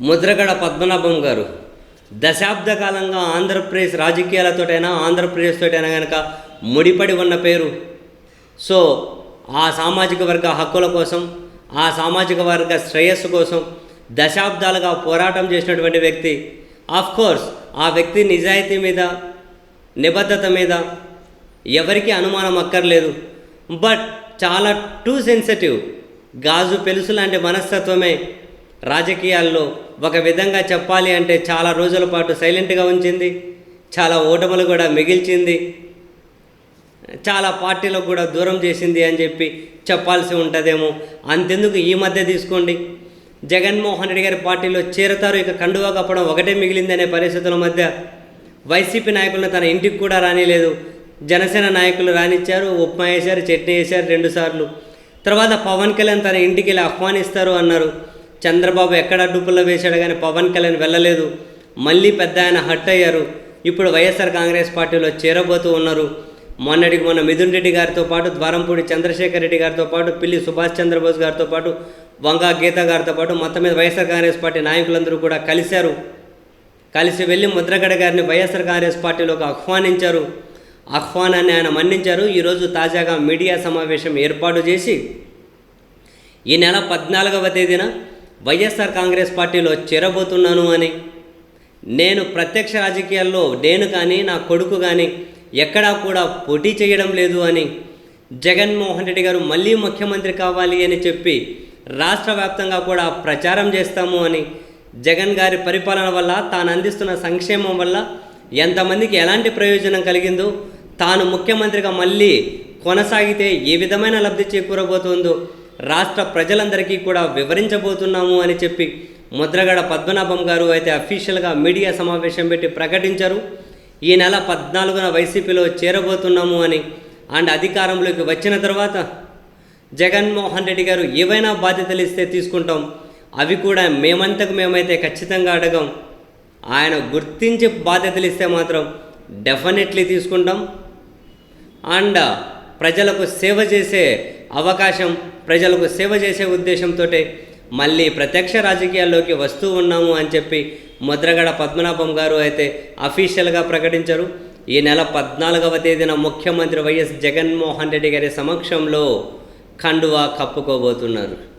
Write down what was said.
ముద్రగడ పద్మనాభం గారు. దశాబ్ద కాలంగా ఆంధ్రప్రదేశ్ రాజకీయాలతోటైనా ఆంధ్రప్రదేశ్ తోటైనా కనుక ముడిపడి ఉన్న పేరు. సో ఆ సామాజిక వర్గ హక్కుల కోసం ఆ సామాజిక వర్గ శ్రేయస్సు కోసం దశాబ్దాలుగా పోరాటం చేసినటువంటి వ్యక్తి. ఆఫ్ కోర్స్ ఆ వ్యక్తి నిజాయితీ మీద నిబద్ధత మీద ఎవరికి అనుమానం అక్కర్లేదు. బట్ చాలా టూ సెన్సిటివ్ గాజు పెలుసు లాంటి మనస్తత్వమే రాజకీయాల్లో ఒక విధంగా చెప్పాలి అంటే చాలా రోజుల పాటు సైలెంట్గా ఉంచింది. చాలా ఓటములు కూడా మిగిల్చింది. చాలా పార్టీలకు కూడా దూరం చేసింది అని చెప్పి చెప్పాల్సి ఉంటుందేమో. అంతెందుకు ఈ మధ్య తీసుకోండి. జగన్మోహన్ రెడ్డి గారి పార్టీలో చేరతారు. ఇక కండువా కప్పడం ఒకటే మిగిలిందనే పరిస్థితుల మధ్య వైసీపీ నాయకులను తన ఇంటికి కూడా రానిలేదు. జనసేన నాయకులు రానిచ్చారు. ఉప్మా వేశారు చట్నీ వేశారు రెండుసార్లు తర్వాత పవన్ కళ్యాణ్ తన ఇంటికి వెళ్ళి ఆహ్వానిస్తారు అన్నారు. చంద్రబాబు ఎక్కడ అడ్డుపుల్లో వేశాడు కానీ పవన్ కళ్యాణ్ వెళ్ళలేదు. మళ్ళీ పెద్ద ఆయన హట్ అయ్యారు. ఇప్పుడు వైఎస్ఆర్ కాంగ్రెస్ పార్టీలో చేరబోతూ ఉన్నారు. మొన్నటికి మొన్న మిథున్ రెడ్డి గారితో పాటు ద్వారంపూడి చంద్రశేఖర్ రెడ్డి గారితో పాటు పిల్లి సుభాష్ చంద్రబోస్ గారితో పాటు వంగా గీత గారితో పాటు మొత్తం మీద వైఎస్ఆర్ కాంగ్రెస్ పార్టీ నాయకులందరూ కూడా కలిశారు. కలిసి వెళ్ళి ముద్రగడ గారిని వైఎస్ఆర్ కాంగ్రెస్ పార్టీలోకి ఆహ్వానించారు. ఆహ్వానాన్ని ఆయన మన్నించారు. ఈరోజు తాజాగా మీడియా సమావేశం ఏర్పాటు చేసి ఈ నెల పద్నాలుగవ తేదీన వైఎస్ఆర్ కాంగ్రెస్ పార్టీలో చేరబోతున్నాను అని. నేను ప్రత్యక్ష రాజకీయాల్లో నేను కానీ నా కొడుకు కానీ ఎక్కడా కూడా పోటీ చేయడం లేదు అని. జగన్మోహన్ రెడ్డి గారు మళ్ళీ ముఖ్యమంత్రి కావాలి అని చెప్పి రాష్ట్ర వ్యాప్తంగా కూడా ప్రచారం చేస్తాము అని. జగన్ గారి పరిపాలన వల్ల తాను అందిస్తున్న సంక్షేమం వల్ల ఎంతమందికి ఎలాంటి ప్రయోజనం కలిగిందో తాను ముఖ్యమంత్రిగా మళ్ళీ కొనసాగితే ఏ విధమైన లబ్ధి చేకూరబోతుందో రాష్ట్ర ప్రజలందరికీ కూడా వివరించబోతున్నాము అని చెప్పి ముద్రగడ పద్మనాభం గారు అయితే అఫీషియల్గా మీడియా సమావేశం పెట్టి ప్రకటించారు. ఈ నెల పద్నాలుగున వైసీపీలో చేరబోతున్నాము అని అండ్ అధికారంలోకి వచ్చిన తర్వాత జగన్మోహన్ రెడ్డి గారు ఏవైనా బాధ్యతలు ఇస్తే తీసుకుంటాం. అవి కూడా మేమంతకు మేమైతే ఖచ్చితంగా అడగం. ఆయన గుర్తించి బాధ్యతలు ఇస్తే మాత్రం డెఫినెట్లీ తీసుకుంటాం. అండ్ ప్రజలకు సేవ చేసే అవకాశం ప్రజలకు సేవ చేసే ఉద్దేశంతో మళ్ళీ ప్రత్యక్ష రాజకీయాల్లోకి వస్తూ ఉన్నాము అని చెప్పి ముద్రగడ పద్మనాభం గారు అయితే అఫీషియల్గా ప్రకటించారు. ఈ నెల పద్నాలుగవ తేదీన ముఖ్యమంత్రి వైఎస్ జగన్మోహన్ రెడ్డి గారి సమక్షంలో కండువా కప్పుకోబోతున్నారు.